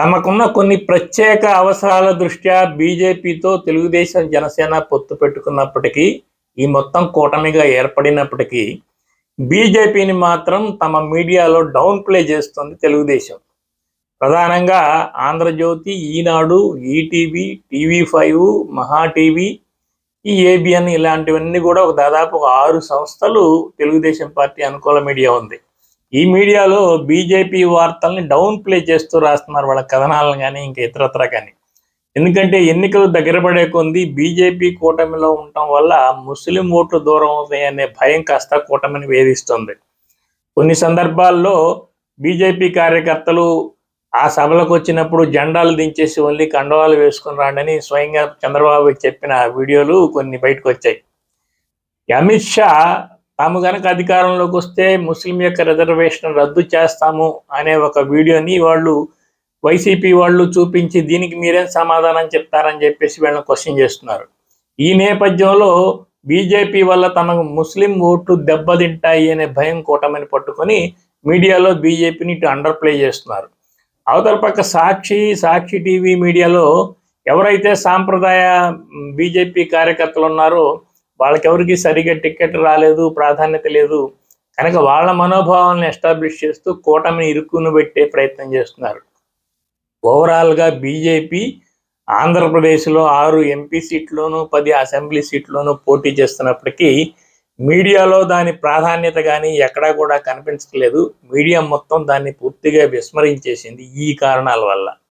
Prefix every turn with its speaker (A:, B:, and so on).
A: తమకున్న కొన్ని ప్రత్యేక అవసరాల దృష్ట్యా బీజేపీతో తెలుగుదేశం జనసేన పొత్తు పెట్టుకున్నప్పటికీ ఈ మొత్తం కూటమిగా ఏర్పడినప్పటికీ బీజేపీని మాత్రం తమ మీడియాలో డౌన్ ప్లే చేస్తుంది తెలుగుదేశం. ప్రధానంగా Andhra Jyothy Eenadu ETV TV five Mahaa TV ఈ ఏబిఎన్ ఇలాంటివన్నీ కూడా ఒక దాదాపు ఆరు సంస్థలు తెలుగుదేశం పార్టీ అనుకూల మీడియా ఉంది. ఈ మీడియాలో బీజేపీ వార్తల్ని డౌన్ ప్లే చేస్తూ రాస్తున్నారు వాళ్ళ కథనాలను కానీ ఇంకా ఇతరత్ర కానీ ఎందుకంటే ఎన్నికలు దగ్గర పడే కొంది బీజేపీ కూటమిలో ఉండటం వల్ల ముస్లిం ఓట్లు దూరం అవుతాయనే భయం కాస్త కూటమిని వేధిస్తుంది. కొన్ని సందర్భాల్లో బీజేపీ కార్యకర్తలు ఆ సభలకు వచ్చినప్పుడు జెండాలు దించేసి ఓన్లీ కండవాలు వేసుకుని రాండని స్వయంగా చంద్రబాబు చెప్పిన వీడియోలు కొన్ని బయటకు వచ్చాయి. అమిత్ షా తాము కనుక అధికారంలోకి వస్తే ముస్లిం యొక్క రిజర్వేషన్ రద్దు చేస్తాము అనే ఒక వీడియోని వాళ్ళు వైసీపీ వాళ్ళు చూపించి దీనికి మీరేం సమాధానం చెప్తారని చెప్పేసి వీళ్ళని క్వశ్చన్ చేస్తున్నారు. ఈ నేపథ్యంలో బీజేపీ వల్ల తమకు ముస్లిం ఓట్లు దెబ్బతింటాయి అనే భయం కూటమని పట్టుకొని మీడియాలో బీజేపీని ఇటు అండర్ ప్లే చేస్తున్నారు. అవతల పక్క సాక్షి సాక్షి టీవీ మీడియాలో ఎవరైతే సాంప్రదాయ బీజేపీ కార్యకర్తలు ఉన్నారో వాళ్ళకెవరికి సరిగా టికెట్ రాలేదు ప్రాధాన్యత లేదు. కనుక వాళ్ళ మనోభావాలను ఎస్టాబ్లిష్ చేస్తూ కూటమిని ఇరుక్కును పెట్టే ప్రయత్నం చేస్తున్నారు. ఓవరాల్గా బీజేపీ ఆంధ్రప్రదేశ్లో ఆరు ఎంపీ సీట్లోనూ పది అసెంబ్లీ సీట్లోనూ పోటీ చేస్తున్నప్పటికీ మీడియాలో దాని ప్రాధాన్యత కానీ ఎక్కడా కూడా కనిపించట్లేదు. మీడియా మొత్తం దాన్ని పూర్తిగా విస్మరించేసింది ఈ కారణాల వల్ల.